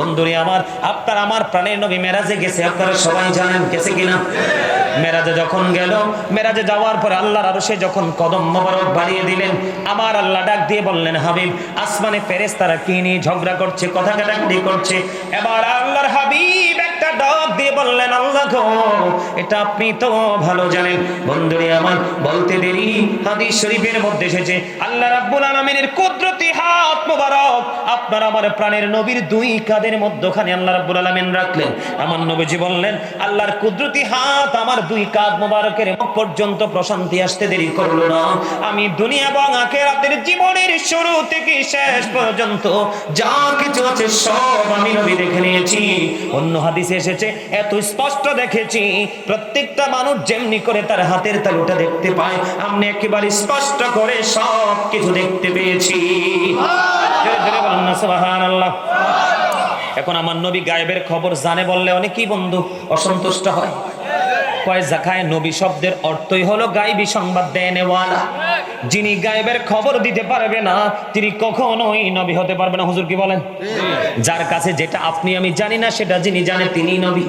বন্ধুরে আমার, আপনার আমার প্রাণের নবী মেরাজে গেছে, আপনারা সবাই জানেন গেছে কিনা? মেরাজে যখন গেল, মেরাজে যাওয়ার পরে আল্লাহর আরও সে যখন কদম মোবারক বাড়িয়ে দিলেন, আমার আল্লাহ ডাক দিয়ে বললেন, হাবিব, আসমানে ফেরেস তারা কি নিয়ে ঝগড়া করছে, কথা কাটাকাটি করছে? এবার আল্লাহর হাবিব দিয়ে বললেন, আল্লাহ গো, এটা আপনি তো ভালো জানেন। বন্ধুরে আমার, বলতে দেরি। হাদিস শরীফের মধ্যে এসেছে, আল্লাহ রাব্বুল আলামিনের কুদরতি হাত মোবারক, আপনার আমার প্রাণের নবীর দুই কাদের মধ্যখানে আল্লাহ রাব্বুল আলামিন রাখলেন। আমার নবীজি বললেন, আল্লাহর কুদরতি হাত আমার দুই কাঁধ মোবারকের পর্যন্ত প্রশান্তি আসতে দেরি করল না। আমি দুনিয়া এবং আখেরাতের জীবনের শুরু থেকে শেষ পর্যন্ত যা কিছু আছে সব আমি নবী দেখে নিয়েছি। অন্য হাদিসে এসেছে এত স্পষ্ট দেখেছি, প্রত্যেকটা মানুষ যেমনি করে তার হাতের তালুটা দেখতে পায়, আমি একেবারে স্পষ্ট করে সব কিছু দেখতে পেয়েছি। এখন আমার নবী গায়েবের খবর জানে বললে অনেকেই বন্ধু অসন্তুষ্ট হয়। কয় জাকায় নবী শব্দের অর্থই হলো গাইবি সংবাদ দেনেওয়ালা। যিনি গায়েবের খবর দিতে পারবে না, তিনি কখনোই নবী হতে পারবে না। হুজুর কি বলেন? যার কাছে যেটা আপনি, আমি জানি না, সেটা যিনি জানে তিনি নবী।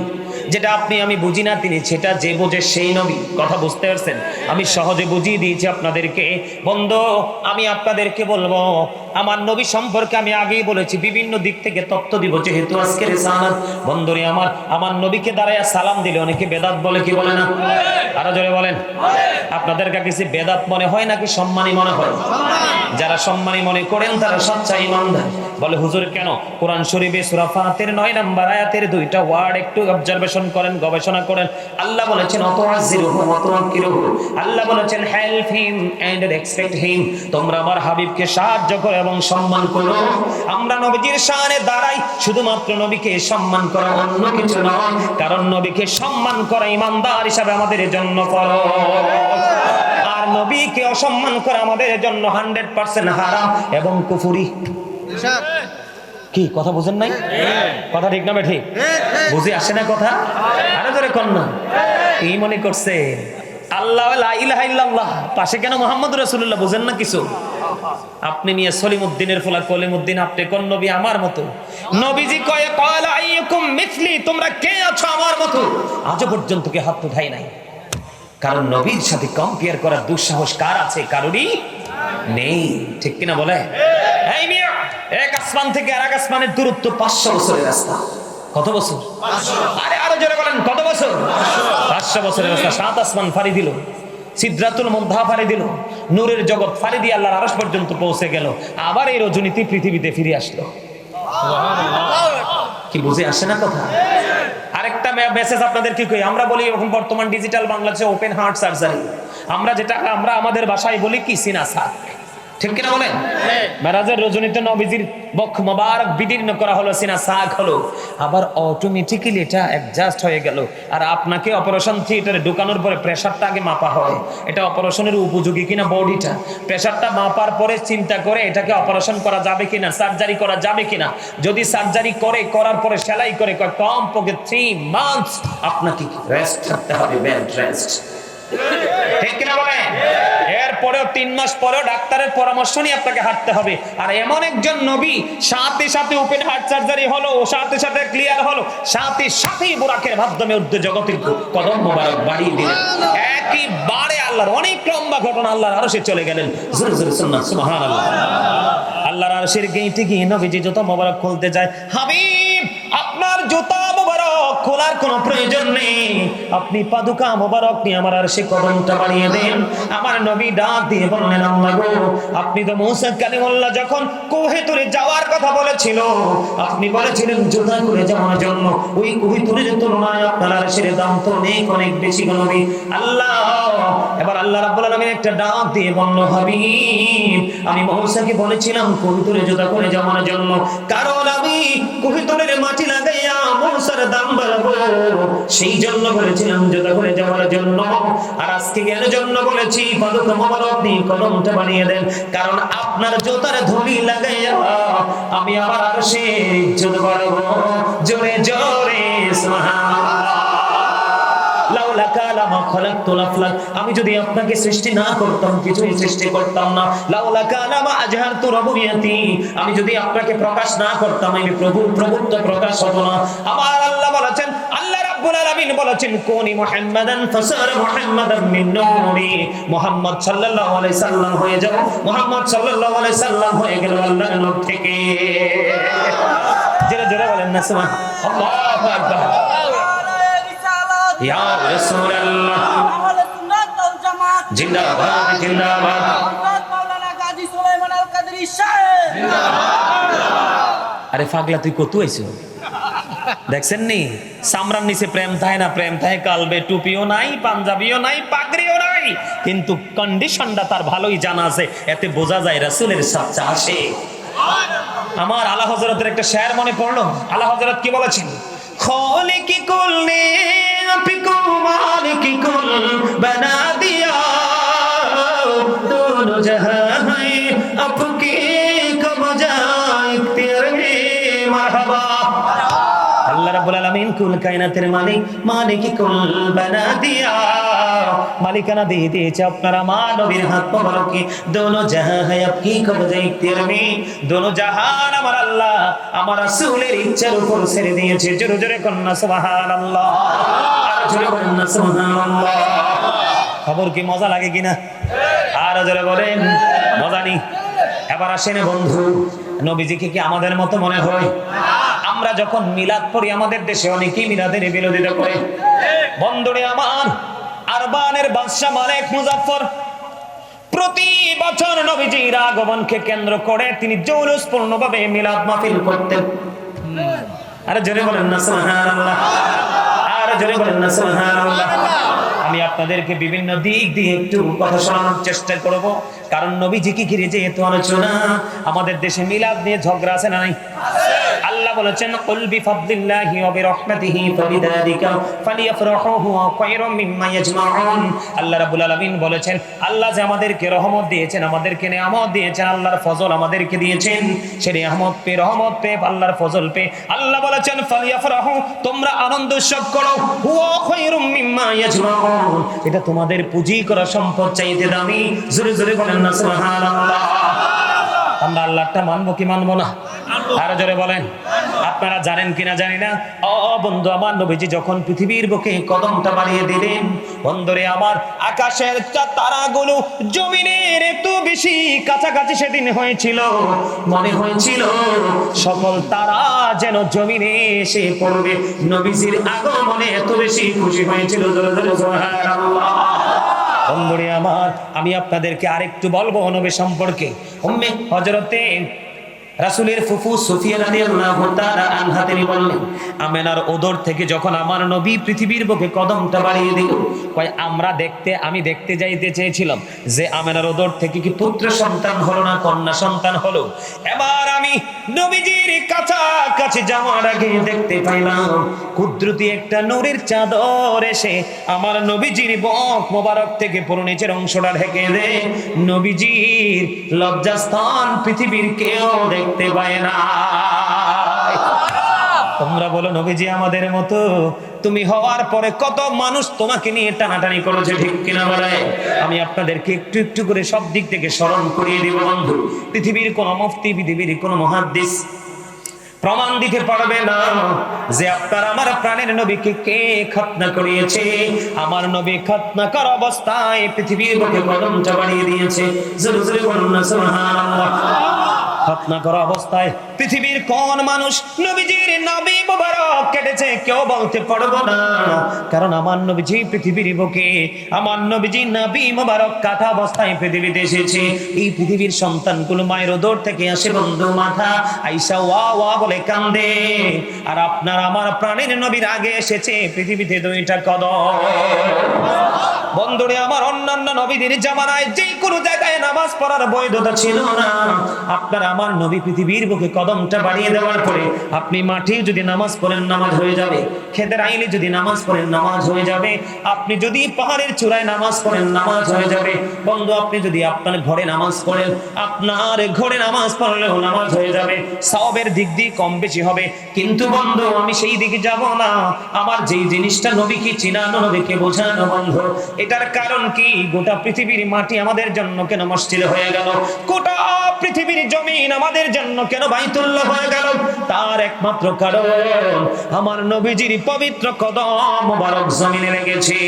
যেটা আপনি, আমি বুঝি না তিনি, সেটা যে বোঝে সেই নবী। কথা বুঝতে পারছেন? আমি সহজে বুঝিয়ে দিয়েছি আপনাদেরকে। বন্ধু, আমি আপনাদেরকে বলব, আমার নবী সম্পর্কে আমি আগেই বলেছি, বিভিন্ন দিক থেকে তথ্য দিব, যেহেতু আজকের সালাত বন্ধুরে আমার আমার নবীকে দাঁড়ায় সালাম দিলে অনেকে বেদাত বলে, কি বলে না? আরও জোরে বলেন। আপনাদের কাছে বেদাত মনে হয় নাকি সম্মানী মনে হয়? যারা সম্মানী মনে করেন, তারা সচ্চা ইমানদার। বলে, হুজুর, কেন? কোরআন শরীফে সূরা ফাতির 9 নম্বর আয়াতের দুইটা ওয়ার্ড একটু অবজারভেশন করেন, গবেষণা করেন। আল্লাহ বলেছেন অত আজিরুহু অত আকিরুহু আল্লাহ বলেছেন, help him and respect him. তোমরা আমার হাবিবকে সাহায্য করো এবং সম্মান করো। আমরা নবীজির শানে দাঁড়াই, শুধুমাত্র নবীকে সম্মান করা অন্য কিছু নয়, কারণ নবীকে সম্মান করা ইমানদার হিসাবে আমাদের জন্য ফরজ। আর নবীকে অসম্মান করা আমাদের জন্য হান্ড্রেড পার্সেন্ট হারাম এবং কুফুরি। কি কথা বুঝেন নাই? কথা ঠিক না ঠিক বুঝে আসে না কথা? আরে ধরে কন্যা কি মনে করছে আল্লাহ ইল্লাল্লাহ। পাশে কেন মোহাম্মদ রাসূলুল্লাহ? বুঝেন না কিছু? আপনি নিয়ে সলিমউদ্দিনের ফলা কলিমউদ্দিন আপনি কোন নবী আমার মতো? নবীজি কয়ে আইয়ুকুম মিথলি তোমরা কে আছো আমার মতো? আজও পর্যন্ত কে হাত উঠাই নাই। কারণ নবীর সাথে কম্পেয়ার করার দুঃসাহস কার আছে? কারোরই নেই। ঠিক কিনা বলে? এই এক আসমান থেকে আর এক আসমানের দূরত্ব পাঁচশো বছরের রাস্তা। কত বছর? আরে আরও জোরে বলেন, কত বছর? পাঁচশো বছরের রাস্তা। সাত আসমান ফাড়ি দিল সিদ্ধাতুল মধ্যা ফাড়ি দিল, নূরের জগৎ ফাড়ি দিয়ে আল্লাহর আরস পর্যন্ত পৌঁছে গেল। আবার এই রজনীতি পৃথিবীতে ফিরে আসলো। কি বুঝে আসে না কথা? আরেকটা মেসেজ আপনাদের কি কই? আমরা বলি বর্তমান ডিজিটাল বাংলাদেশে ওপেন হার্ট সার্জারি আমরা যেটা আমরা আমাদের ভাষায় বলি কি? সিনাসা ঠিক কিনা বলেন? মেরাজের রজনীতে নবীজির বক্ষ মোবারক বিদীর্ণ করা হলো সিনা সাক হলো। আবার অটোমেটিক্যালি এটা অ্যাডজাস্ট হয়ে গেল। আর আপনাকে অপারেশন থিয়েটারে ঢুকানোর পরে প্রেসারটা আগে মাপা হয়। এটা অপারেশনের উপযোগী কিনা বডিটা প্রেসারটা মাপার পরে চিন্তা করে এটাকে অপারেশন করা যাবে কিনা সার্জারি করা যাবে কিনা? যদি সার্জারি করে করার পরে সেলাই করে কম পক্ষে থ্রি মান্থস আপনাকে রেস্ট থাকতে হবে বেড রেস্ট ঠিক কিনা বলেন? এরপরেও তিন মাস পরেও ডাক্তারের পরামর্শ নিয়ে আপনাকে হাঁটতে হবে। আর এমন একজন নবী সাথে সাথে ওপেন হার্ট সার্জারি হলো ও সাথে সাথে ক্লিয়ার হলো সাথে সাথেই বুরাকের মাধ্যমে উর্ধ জগতের কদম মোবারক বাড়িয়ে দিলেন। একইবারে আল্লাহর অনেক লম্বা ঘটনা আল্লাহর আরও সে চলে গেলেন। জোরে জোরে সুন্নাত সুবহানাল্লাহ। আল্লাহর আরশের গেইটে গিয়ে নবীজি জুতা মোবারক খুলতে যায়। হাবিব আপনার জুতা মোবারক খোলার কোনো প্রয়োজন নেই। আপনি পাদুকা মোবারক নিয়ে আমার আর সে কদমটা বাড়িয়ে দেন। আমার নবী ডাক দিয়ে বললেন, আল্লাহ গো, আপনি তো মৌসা কালিমুল্লাহ যখন কোহেতুরে যাওয়ার কথা বলেছিল, আপনি বলেছিলেন জুতা করে যাওয়ার জন্য। ওই কোহেতুরের তুলনায় আপনার আর সে দাম তো অনেক অনেক বেশি গো আল্লাহ, এবার আল্লাহ রাব্বুল আলামিন একটা ডাক দিয়ে বলল, হাবিব, আমি মৌসাকে বলেছিলাম কোহিতুরে জুতা করে যাওয়ার জন্য। কারণ আমি কোহিতুরের মাটি লাগাইয়া মৌসার দাম বাড়াবো। সেই জন্য বলেছিলাম, জুতা করে যাওয়ার জন্য। আর আজকে এর জন্য বলেছি? পাদক মোবারক দিয়ে কলমটা বানিয়ে দেন। কারণ আপনার জুতার ধুলি লাগাইয়া আমি আবার সে ইজ্জত বাড়াবো জোরে জোরে, সুবহানাল্লাহ। আমি যদি আপনাকে সৃষ্টি না করতাম, কিছুই সৃষ্টি করতাম না। লাউলা কানা মা আজহারতু রাবুবিয়াতি আমি যদি আপনাকে প্রকাশ না করতাম, আমি প্রভু, প্রভুত্ব প্রকাশ হতো না। আমার আল্লাহ বলেছেন, আল্লাহ রাব্বুল আলামিন বলেছেন, কোনি মুহাম্মাদান ফাসার মুহাম্মাদান মিন নূরি। মুহাম্মদ সাল্লাল্লাহু আলাইহি সাল্লাম হয়ে যাও। মুহাম্মদ সাল্লাল্লাহু আলাইহি সাল্লাম হয়ে গেল আল্লাহর নূর থেকে। জোরে জোরে বলেন না সুবহান আল্লাহু আকবার। ইয়া রাসূলুল্লাহ। জিন্দাবাদ জিন্দাবাদ। আরে পাগলা তুই কত আইছো? দেখছেন নি? সামরার নিচে প্রেম থাকে না প্রেম থাকে কালবে টুপিও নাই পাঞ্জাবিও নাই পাগড়িও নাই। কিন্তু কন্ডিশনটা তার ভালোই জানা আছে এতে বোঝা যায় রাসূলের সাচ্চা আসে। আমার আলা হযরতের একটা শেয়ার মনে পড়ল? আলা হযরত কি বলেছেন? খালিকিকুল নিয়াপিকুল মালিকিকুল বানা দিয়া। দোনো জাহান হ্যায় আপকে কবজা ইখতিয়ার মে মারহাবা। আল্লাহ রাব্বুল আলামিন কুল কায়নাতের মালিক মালিকিকুল বানা দিয়া। মালিকানা দিয়ে দিয়েছে আপনারা আমার নবীর হাত মোবারকে। দোনো জাহান হে আপনি কব ইখতিয়ার মে দোনো জাহান আমার আল্লাহ, আমার রাসূলের ইচ্ছার উপর ছেড়ে দিয়েছে। জোরে জোরে কন্না সুবহানাল্লাহ। আর জোরে কন্না সুবহানাল্লাহ। খবর কি মজা লাগে কিনা? আর জোরে বলেন, মজা নি এবার আসেন বন্ধু, নবীজিকে কি আমাদের মতো মনে হয়? আমরা যখন মিলাদ পড়ি, আমাদের দেশে অনেকেই মিলাদের বিরোধিতা করে। বন্ধুরে আমার আরবানের বাদশাহ মালিক মুজাফফর প্রতি বছর নবীজির আগমনকে কেন্দ্র করে তিনি জৌলুসপূর্ণভাবে মিলাদ মাহফিল করতেন। আরে জোরে বলেন না, সুবহানাল্লাহ। আরে জোরে বলেন না, সুবহানাল্লাহ। আমি আপনাদেরকে বিভিন্ন দিক দিয়ে একটু কথা শোনানোর চেষ্টা করব। কারণ নবীজিকে ঘিরে যেহেতু আলোচনা, আমাদের দেশে মিলাদ নিয়ে ঝগড়া আছে না নাই? আল্লাহ বলেছেন, কুল ওয়া ফালিয়াফরাহু খায়রুম মিম্মা ইয়াজমাউন। আল্লাহ রাব্বুল আলামিন বলেছেন, আল্লাহ যে আমাদেরকে রহমত দিয়েছেন, আমাদেরকে নিয়ামত দিয়েছেন, আল্লাহর ফজল আমাদেরকে দিয়েছেন। সেই নিয়ামত পে রহমত পে আল্লাহর ফজল পে আল্লাহ বলেছেন, ফালিয়াফরাহু, তোমরা আনন্দ উৎসব করো। হুয়া খায়রুম মিম্মা ইয়াজমাউন। এটা তোমাদের পুঁজি করা সম্পদ চাইতে দামি। জোরে জোরে বলেন না, সুবহানাল্লাহ। আমরা আল্লাহটা মানবো কি মানবো না? আরও জোরে বলেন। আপনারা জানেন কিনা জানি না। ও বন্ধু, আমার নবীজি যখন পৃথিবীর বুকে কদমটা বাড়িয়ে দিলেন, বন্ধুরে, আমার আকাশের তারাগুলো জমিনের এত বেশি কাছাকাছি সেদিন হয়েছিল। মনে হয়েছিল, সকল তারা যেন জমিনে এসে পড়বে। নবীজির আগমনে এত বেশি খুশি হয়েছিল বন্ধুরে, আমার, আমি আপনাদেরকে আরেকটু বলব নবী সম্পর্কে। হজরতে রাসূলের ফুফু সুফিয়া রাদিয়াল্লাহু তাআলা আনহা তিনি বললেন, আমেনার ওদর থেকে যখন আমার নবী পৃথিবীর বুকে কদমটা বাড়িয়ে দিল, কয়, আমরা দেখতে, আমি দেখতে যাইতে চেয়েছিলাম যে আমেনার ওদর থেকে কি পুত্র সন্তান হলো না কন্যা সন্তান হলো। এবার আমি নবীজির কাছাকাছি যাওয়ার আগে দেখতে পাইলাম, কুদরতি একটা নূরের চাদর এসে আমার নবীজির বক মোবারক থেকে পুরো নিচের অংশটা ঢেকে দে নবীজির লজ্জাস্থান পৃথিবীর কেউ দেখতে পায় না। তোমরা বলো, নবীজি আমাদের মতো, তুমি হওয়ার পরে কত মানুষ তোমাকে নিয়ে টানাটানি করেছে, ঠিক কিনা বলে? আমি আপনাদেরকে একটু একটু করে সব দিক থেকে স্মরণ করিয়ে দিব, বন্ধু। পৃথিবীর কোন মুফতি, পৃথিবীর কোন মহাদ্দিস প্রমাণ দিতে পারবে না যে আপনার আমার প্রাণের নবীকে কে খতনা করিয়েছে। আমার নবী খতনা কর অবস্থায় পৃথিবীর বুকে কদম চাবাড়িয়ে দিয়েছে। জোরে জোরে বলুন না, সুবহানাল্লাহ। খতনা করা অবস্থায় পৃথিবীর কোন মানুষ নবীজির নবী মুবারক কেটেছে, কেউ বলতে পারব না। কারণ আমার নবীজি পৃথিবীর বুকে, আমার নবীজি নবী মুবারক কাটা অবস্থায় পৃথিবীতে এসেছে। এই পৃথিবীর সন্তানগুলো মায়ের ওদর থেকে আসে বন্ধু মাথা, আইসা ওয়া ওয়া বলে কান্দে। আর আপনার আমার প্রাণের নবীর আগে এসেছে পৃথিবীতে দুইটা কদম। বন্ধুরে, আমার অন্যান্য নবীদের জামানায় যে কোনো জায়গায় নামাজ পড়ার বৈধতা ছিল না। আপনার আমার নবী পৃথিবীর বুকে কদমটা বাড়িয়ে দেওয়ার পরে আপনি মাঠে যদি নামাজ পড়েন, নামাজ হয়ে যাবে। খেতের আইলে যদি নামাজ পড়েন, নামাজ হয়ে যাবে। আপনি যদি পাহাড়ের চূড়ায় নামাজ পড়েন, নামাজ হয়ে যাবে। বন্ধু, আপনি যদি আপনার ঘরে নামাজ পড়েন, আপনার ঘরে নামাজ পড়লেও নামাজ হয়ে যাবে। সবের দিক দিয়ে কম বেশি হবে। কিন্তু বন্ধু, আমি সেই দিকে যাব না। আমার যেই জিনিসটা নবীকে চিনানো, নবীকে বোঝানো বন্ধু এটার কারণ কি? গোটা পৃথিবীর মাটি আমাদের জন্য কেন মসজিদ হয়ে গেল? গোটা পৃথিবীর জমিন আমাদের জন্য কেন বাইতুল্লাহ হয়ে গেল? তার একমাত্র কারণ, আমার নবীজির পবিত্র কদম মোবারক জমিনে লেগেছে।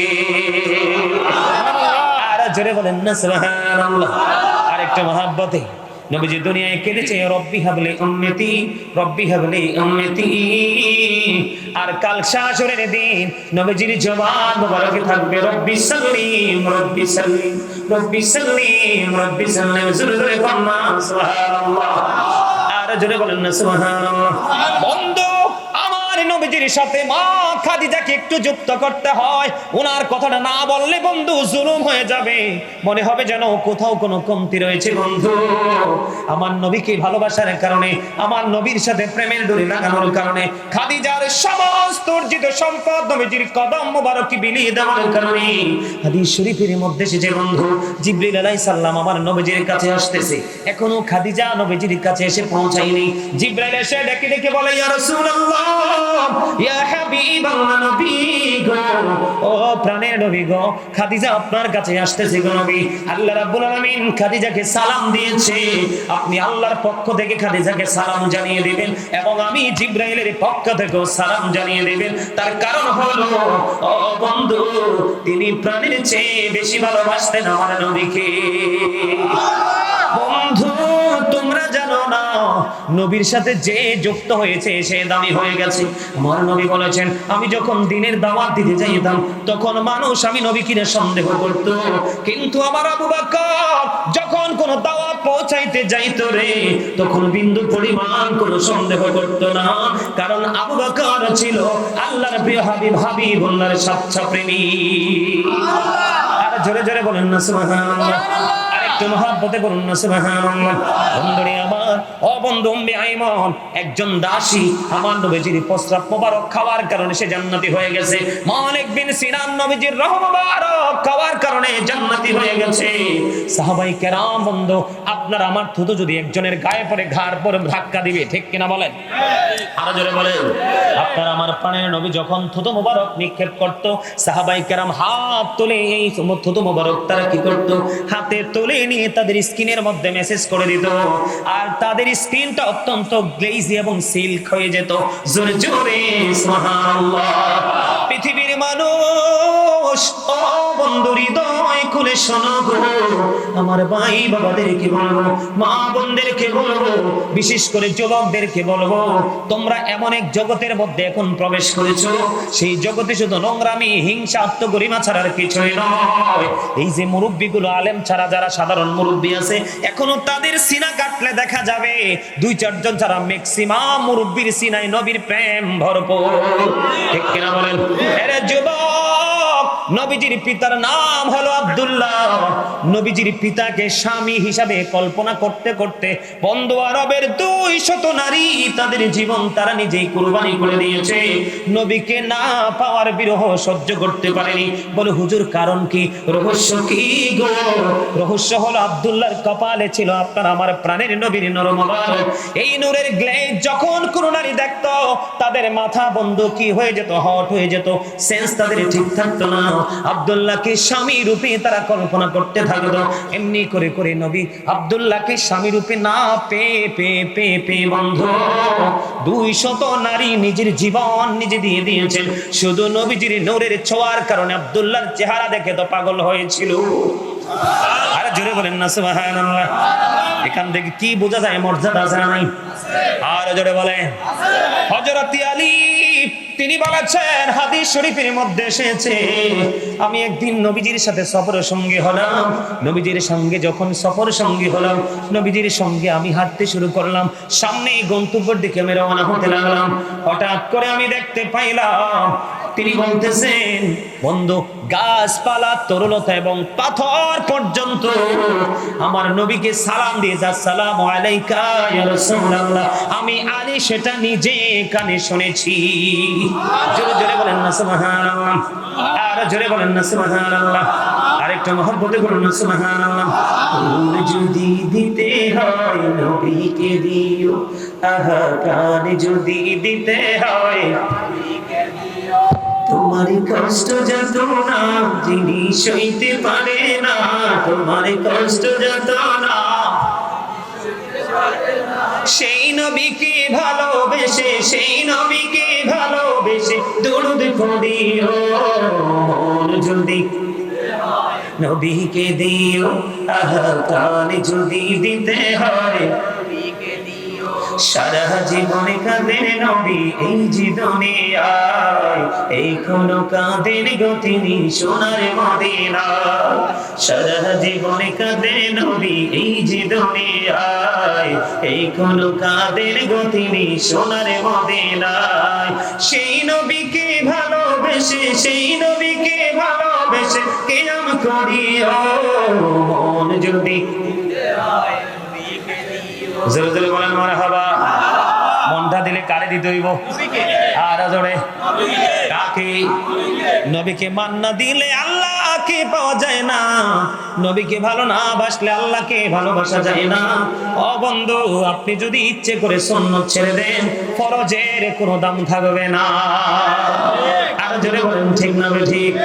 আর জোরে বলেন না, সুবহানাল্লাহ। আরেকটা মহাব্বতে। নবীজি দুনিয়ায় কেঁদেছে, রব্বি হাবলি উম্মতি, রব্বি হাবলি উম্মতি। আর কাল শাশুরের দিন নবীজির জবান মুবারকে থাকবে, রব্বি সাল্লিম রব্বি সাল্লিম রব্বি সাল্লিম রব্বি সাল্লিম জোরে জোরে কন্না সুবহানাল্লাহ। আর জোরে বলেন না, সুবহানাল্লাহ। বন্ধু নবীজির সাথে মা খাদিজাকে একটু যুক্ত করতে হয়। ওনার কথাটা না বললে বন্ধু জুলুম হয়ে যাবে। মনে হবে যেন কোথাও কোনো কমতি রয়েছে বন্ধু। আমার নবীকে ভালোবাসার কারণে, আমার নবীর সাথে প্রেমের ডোরি লাগানোর কারণে, খাদিজার সমস্ত অর্জিত সম্পদ নবীজির কদম মোবারকি বিলিয়ে দেওয়ার কারণে, হাদিস শরীফের মধ্যে এসেছে বন্ধু, জিবরিল আলাইহিস সালাম আমার নবীজির কাছে আসতেছে। এখনও খাদিজা নবীজির কাছে এসে পৌঁছায়নি। জিবরাইল এসে ডেকে ডেকে বলে, ইয়া রাসূলুল্লাহ! আপনি আল্লাহর পক্ষ থেকে খাদিজাকে সালাম জানিয়ে দিবেন এবং আমি জিবরাইলের পক্ষ থেকে সালাম জানিয়ে দিবেন। তার কারণ হলো, ও বন্ধু, তিনি প্রাণের চেয়ে বেশি ভালোবাসতেন আমার নবীকে। নবীর সাথে যে যুক্ত হয়েছে, সে দামি হয়ে গেছে। আমার নবী বলেছেন, আমি যখন দিনের দাওয়াত দিতে যাইতাম তখন মানুষ আমি নবী কিনে সন্দেহ করত। কিন্তু আমার আবু বকর যখন কোন দাওয়াত পৌঁছাইতে যাইতো রে, তখন বিন্দু পরিমাণ কোনো সন্দেহ করত না। কারণ আবু বকর ছিল আল্লাহর প্রিয় হাবিব হাবিবুল্লাহর সাচ্চা প্রেমী। আর জোরে জোরে বলেন না, সুবহানাল্লাহ। আরেকটু মহাব্বতে বলুন না বন্ধুরে আমার, ও বন্ধু আইমন, একজন দাসী আমার নবীজির প্রস্রাব মোবারক খাওয়ার কারণে সে জান্নাতি হয়ে গেছে। মালিক বিন সিনান নবীজির খাওয়ার কারণে জান্নাতি হয়ে গেছে। সাহাবাই কেরাম, বন্ধু, আপনার আমার থুতু যদি একজনের গায়ে ঘাড় পরে ধাক্কা দিবে, ঠিক কিনা বলেন? আরও জোরে বলেন। আপনার আমার প্রাণের নবী যখন থুতু মোবারক নিক্ষেপ করত, সাহাবাই কেরাম হাত তুলে এই থুতু মোবারক তারা কি করত? হাতে তুলে নিয়ে তাদের স্ক্রিনের মধ্যে মেসেজ করে দিত। আর তাদের স্ক্রিনটা অত্যন্ত গ্লেজি এবং সিল্ক হয়ে যেত। জোরে জোরে পৃথিবীর মানুষ এই যে আলেম ছাড়া যারা সাধারণ মুরব্বী আছে, এখনও তাদের সিনা কাটলে দেখা যাবে। দুই, চারজন ছাড়া ম্যাক্সিমাম মুরব্বীর সিনায় নবীর প্রেম ভরপুর। বলেন? যুবক নবীজির পিতার নাম হলো আব্দুল্লাহ। নবীজির পিতাকে স্বামী হিসাবে কল্পনা করতে করতে বন্ধু আরবের দুই শত নারী তাদের জীবন তারা নিজেই কুরবানি করে দিয়েছে। নবীকে না পাওয়ার বিরহ সহ্য করতে পারেনি। বলে, হুজুর, কারণ কি? রহস্য কি গো? রহস্য হলো, আব্দুল্লাহর কপালে ছিল আপনার আমার প্রাণের নবীর নরম মোবারক। এই নূরের গ্লেজ যখন কোন নারী দেখতো, তাদের মাথা বন্ধ কি হয়ে যেত? হট হয়ে যেত। সেন্স তাদের ঠিক থাকতো না। আব্দুল্লাহকে স্বামী রূপে তারা কল্পনা করতে থাকতো এমনি করে করে নবী স্বামী রূপে না পে পে পে পে দুই শত নারী নিজের জীবন নিজে দিয়ে দিয়েছেন। শুধু নবীজির কারণে চেহারা দেখে তো পাগল হয়েছিল। আরে জোরে বলেন না এখান থেকে কি বোঝা যায় মর্যাদা আছে নাই? আর জোরে বলে হযরত আলী তিনি বলেছেন, হাদিস শরীফের মধ্যে এসেছে, আমি একদিন নবীজির সাথে সফর সঙ্গী হলাম। নবীজির সঙ্গে যখন সফর সঙ্গী হলাম, নবীজির সঙ্গে আমি হাঁটতে শুরু করলাম। সামনে গন্তব্যের দিকে আমি রওনা হতে লাগলাম। হঠাৎ করে আমি দেখতে পাইলাম তিনি বলতেছেন, বন্ধু, গাছপালা তরুলতা এবং পাথর পর্যন্ত আমার নবীকে সালাম দিয়ে যা, সালাম আমি আলী সেটা নিজে কানে শুনেছি। জোরে জোরে বলেন না, সুবহানাল্লাহ। আর জোরে বলেন না, সুবহানাল্লাহ। আরেকটা মহব্বতে বলুন না, সুবহানাল্লাহ। যদি দিতে হয় নবীকে দিও আহা প্রাণ যদি দিতে হয় তোমার কষ্ট যত না, যিনি সইতে পারে না, তোমার কষ্ট যত না। সেই নবীকে ভালোবেসে, সেই নবীকে ভালোবেসে দরুদ পড়িও মন যদি নবীকে দিও, আহা যদি দিতে হয়। সারা জীবনে কাঁদেন নবী, এই জীবনিয়ায় এই কোন কাঁদেন গতিনি সোনার মদিনা। সারা জীবনে কাঁদেন নবী, এই জীবনিয়ায় এই কোন কাঁদেন গতিনি সোনার মদিনায় সেই নবীকে ভালোবেসে, সেই নবীকে ভালোবেসে কেয়াম করিও, মন যদি জোরে জোরে বলেন, মনে হবা। মনটা দিলে কারে দিতে হইব। আর জোরে। কাকে? নবীকে মান্না দিলে আল্লাহকে পাওয়া যায় না। নবীকে ভালো না বাসলে আল্লাহকে ভালোবাসা যায় না। ও বন্ধু, আপনি যদি ইচ্ছে করে সন্ন্যত ছেড়ে দেন, ফরজের কোনো দাম থাকবে না। আর জোরে বলেন, ঠিক না ঠিক?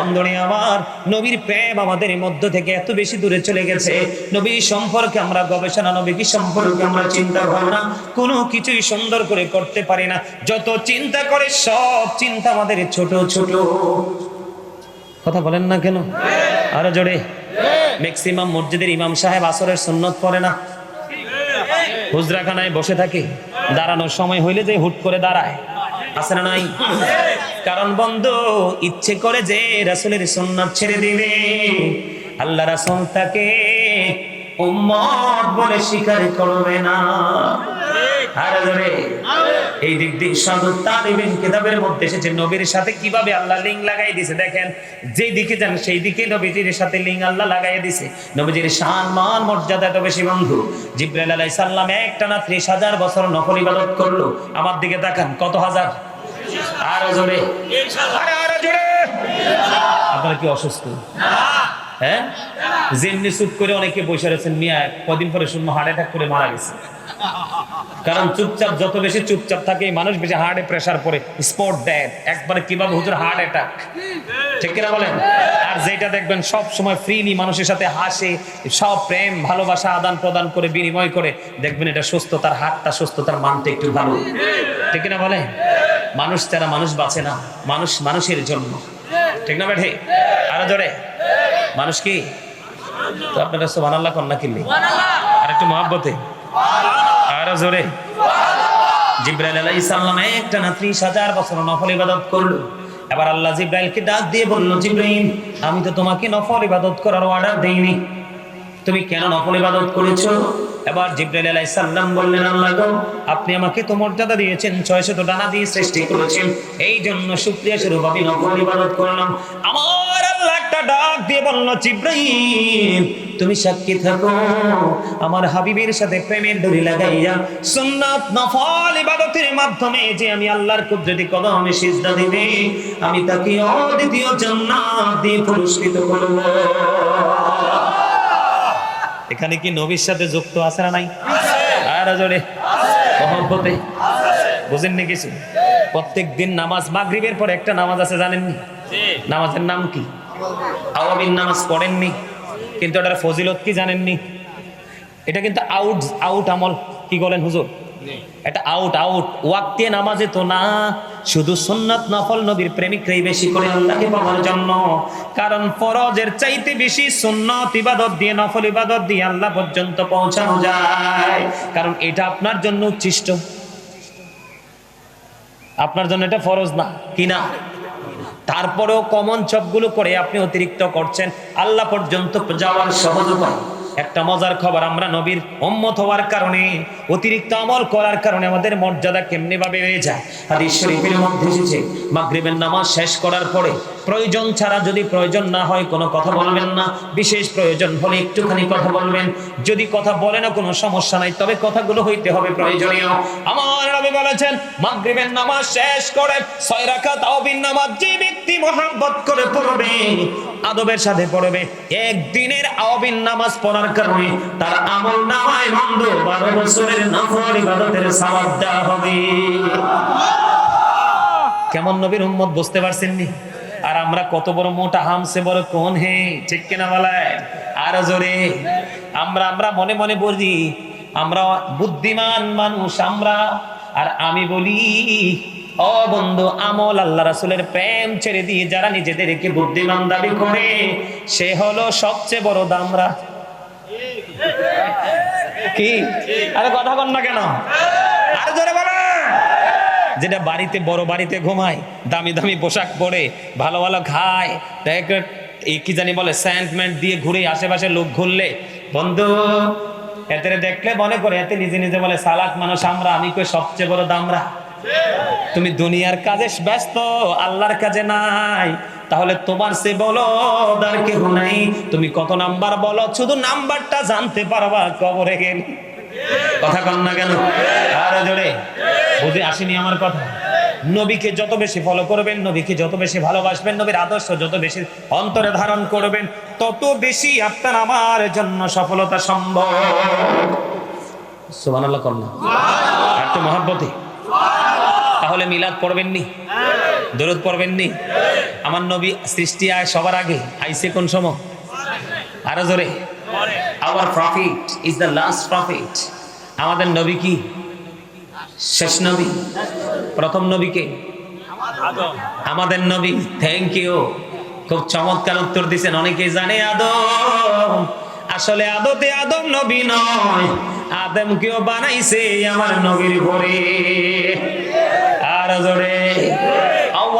বন্ধুরে আমার নবীর প্রেম আমাদের মধ্য থেকে এত বেশি দূরে চলে গেছে। নবী সম্পর্কে আমরা গবেষণা, নবী সম্পর্কে আমরা চিন্তা ভাবনা, কোনো কিছুই সুন্দর করে করতে পারি না। যত চিন্তা করে সব চিন্তা আমাদের ছোট ছোট। কথা বলেন না কেন? আরও জোরে। ম্যাক্সিমাম মসজিদের ইমাম সাহেব আসরের সুন্নত পড়ে না। হুজরাখানায় বসে থাকে। দাঁড়ানোর সময় হইলে যে হুট করে দাঁড়ায়। আসে না নাই? কারণ বন্ধ, ইচ্ছে করে যে রাসূলের সুন্নাত ছেড়ে দিবে। আল্লাহ রাসূল তাকে বলে স্বীকার করবে না। এই দিক সাধু তালিবিন কিতাবের মধ্যে এসেছে, নবীর সাথে কীভাবে আল্লাহ লিং লাগাই দিছে দেখেন। যেই দিকে যান, সেই দিকে নবীজির সাথে লিং আল্লাহ লাগাই দিছে নবীজির শান, মান, মর্যাদা এত বেশি বন্ধু। জিব্রাইল আলাইহিস সালাম একটা না ত্রিশ হাজার বছর নফল ইবাদত করল। আমার দিকে তাকান, কত হাজার? আরও জোরে। আরও জোরে। আপনারা কি অসুস্থ? হ্যাঁ? যেমনি চুপ করে অনেকে বসে রয়েছেন। মিয়া কদিন পরে শুনব হার্ট অ্যাটাক করে মারা গেছে। কারণ চুপচাপ যত বেশি চুপচাপ থাকে মানুষ বেশি হার্টে প্রেসার পড়ে স্পট দেয়। একবারে কীভাবে হুজুর হার্ট অ্যাটাক ঠিক কিনা বলেন? আর যেটা দেখবেন সব সময় ফ্রিলি মানুষের সাথে হাসে সব প্রেম ভালোবাসা আদান প্রদান করে বিনিময় করে। দেখবেন এটা সুস্থ তার হাতটা সুস্থ তার মানটা একটু ভালো। ঠিক কিনা বলে মানুষ ছাড়া মানুষ বাঁচে না মানুষ মানুষের জন্য। ঠিক না বেঠে? আরও জোরে। মানুষ কি? তো আপনারা সব আনাল্লাহ কন্যা কিনলি আর একটু মহাব্বতে। আরও জোরে। জিব্রাইল আলাইহিস সালাম একটা না 30000 বছর নফল ইবাদত করল। এবার আল্লাহ জিব্রাইলকে ডাক দিয়ে বলল জিব্রাইল আমি তো তোমাকে নফল ইবাদত করার অর্ডার দেইনি। তুমি কেন নফল ইবাদত করেছ? এবার জিব্রাইল আলাইহিস সালাম বললেন, আল্লাহ গো, আপনি আমাকে তো মর্যাদা দিয়েছেন 600 তো ডানা দিয়ে সৃষ্টি করেছেন। এই জন্য শুকরিয়া স্বরূপ আমি নফল ইবাদত করলাম। আমার আল্লাহ একটা ডাক দিয়ে বলল, জিব্রাইল, তুমি সাক্ষী থাকো। আমার হাবিবের সাথে প্রেমের দড়ি লাগাইয়া সুন্নাত নফল ইবাদতের মাধ্যমে যে আমি আল্লাহর কুদরতি কদমে সিজদা দিবে, আমি তাকে অদ্বিতীয় জান্নাত দিয়ে পুরস্কৃত করব। এখানে কি নবীর সাথে যুক্ত আছে না নাই? আর জোরে মহব্বতে। বুঝেননি কিছু? প্রত্যেক দিন নামাজ মাগরিবের পর একটা নামাজ আছে জানেননি? নামাজের নাম কি? আওয়ামীর নামাজ পড়েননি। কিন্তু এটার ফজিলত কি জানেননি? এটা কিন্তু আউট আউট আমল। কি বলেন হুজুর? এটা আউট আউট ওয়াক্তে নামাজে তো না শুধু সুন্নাত নফল নবীর প্রেমিকরাই বেশি করে আল্লাহকে পাওয়ার জন্য। কারণ ফরজের চাইতে বেশি সুন্নত ইবাদত দিয়ে, নফল ইবাদত দিয়ে আল্লাহ পর্যন্ত পৌঁছানো যায়। কারণ এটা আপনার জন্য উচ্ছিষ্ট। আপনার জন্য এটা ফরজ না, কি না? তারপরেও কমন চপগুলো করে আপনি অতিরিক্ত করছেন, আল্লাহ পর্যন্ত যাওয়ার সহজ উপায়। একটা মজার খবর, আমরা নবীর উম্মত হওয়ার কারণে, অতিরিক্ত আমল করার কারণে আমাদের মর্যাদা কেমনি ভাবে বেড়ে যায়? হাদিস শরীফের মধ্যে এসেছে, মাগরিবের নামাজ শেষ করার পরে প্রয়োজন ছাড়া যদি প্রয়োজন না হয়, কোনো কথা বলবেন না। বিশেষ প্রয়োজন হলে একটুখানি কথা বলবেন। যদি কথা বলে না কোনো সমস্যা নাই, তবে কথাগুলো হইতে হবে প্রয়োজনীয়। আমার নবী বলেছেন, মাগরিবের নামাজ শেষ করে ছয় রাকাত আওবিন নামাজ যে ব্যক্তি মহাব্বত করে পড়বে, আদবের সাথে পড়বে, একদিনের আওবিন নামাজ পড়ার কারণে তার আমল নামায় বন্ধ। বারো বছরের নফল ইবাদতের সওয়াব দেওয়া হবে। কেমন নবীর উম্মত বুঝতে পারছেন নি আর আমরা কত বড় মোটা হামসে বড় কোন হে? ঠিক কিনা বলায়? আর জোরে আমরা আমরা মনে মনে বলি আমরা বুদ্ধিমান মানুষ আমরা। আর আমি বলি ও বন্ধু আমল আল্লাহ রাসূলের প্রেম ছেড়ে দিয়ে যারা নিজেদেরকে বুদ্ধিমান দাবি করে সে হলো সবচেয়ে বড় দামরা। কি? আরে কথা কন না কেন? আরে জোরে বলো। যেটা বাড়িতে, বড় বাড়িতে ঘুমায়, দামি দামি পোশাক পরে, ভালো ভালো খায় কি জানি বলে স্যান্ডমেন্ট দিয়ে ঘুরে আশেপাশে লোক ঘুরলে, বন্ধু এতে দেখলে মনে করে, এতে নিজে নিজে বলে সালাক মানুষ আমরা, আমি কই সবচেয়ে বড় দামরা? তুমি দুনিয়ার কাজে ব্যস্ত, আল্লাহর কাজে নাই, তাহলে তোমার সে বলো, আর কেউ নাই। তুমি কত নাম্বার বলো, শুধু নাম্বারটা জানতে পারবা কবরে গেলে। কথা কন না কেন? আরও জোরে। বুঝে আসেনি আমার কথা। নবীকে যত বেশি ফলো করবেন, নবীকে যত বেশি ভালোবাসবেন, নবীর আদর্শ যত বেশি অন্তরে ধারণ করবেন, তত বেশি আপনার আমার জন্য সফলতা সম্ভব। সুবহানাল্লাহ কন্যা আর তো মহাব্বতে। তাহলে মিলাদ পড়বেন নি দরুদ পড়বেন নি আমার নবী সৃষ্টি আয় সবার আগে। আইসে কোন সময়? আরও জোরে। Our prophet is the last prophet আমাদের নবী কি? শেষ নবী? প্রথম নবীকে আমাদের নবী থ্যাংক ইউ খুব চমৎকার উত্তর দিছেন। অনেকে জানে আদম। আসলে আদতে আদম নবী নয়। আদম কেউ বানাইছে আমার নবীর পরে আর জোরে।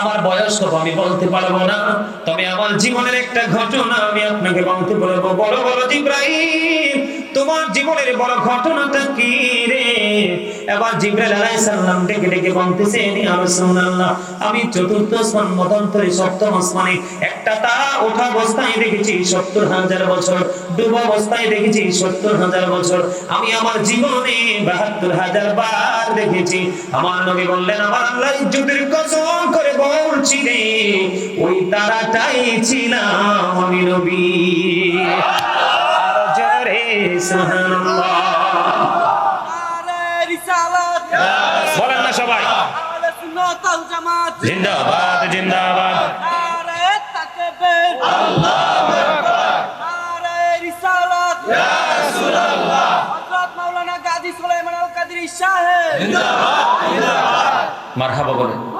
আমার বয়স তো আমি বলতে পারব না। তবে আমার জীবনের একটা ঘটনা আমি আপনাকে বলতে বলব বড় বড় জিব্রাইল, তোমার জীবনের বড় ঘটনাটা কি রে? এবার জিব্রাইল আলাইহিস সালাম ডেকে ডেকে বলতেছেন ইয়া রাসূলুল্লাহ, আমি চতুর্থ আসমান, মতান্তরে সপ্তম আসমানে একটা তারা ওঠা অবস্থায় দেখেছি, সত্তর হাজার বছর, ডুব অবস্থায় দেখেছি, সত্তর হাজার বছর। আমি আমার জীবনে বাহাত্তর হাজার বার দেখেছি। আমার নবী বললেন, আমার আল্লাহ ইজ্জতের কসম করে বলছি রে, ওই তারাটাই ছিলাম আমি নবী। আরও জোরে, সুবহানাল্লাহ। সবাই। জিন্দাবাদ জিন্দাবাদ। মারহাবা বলেন।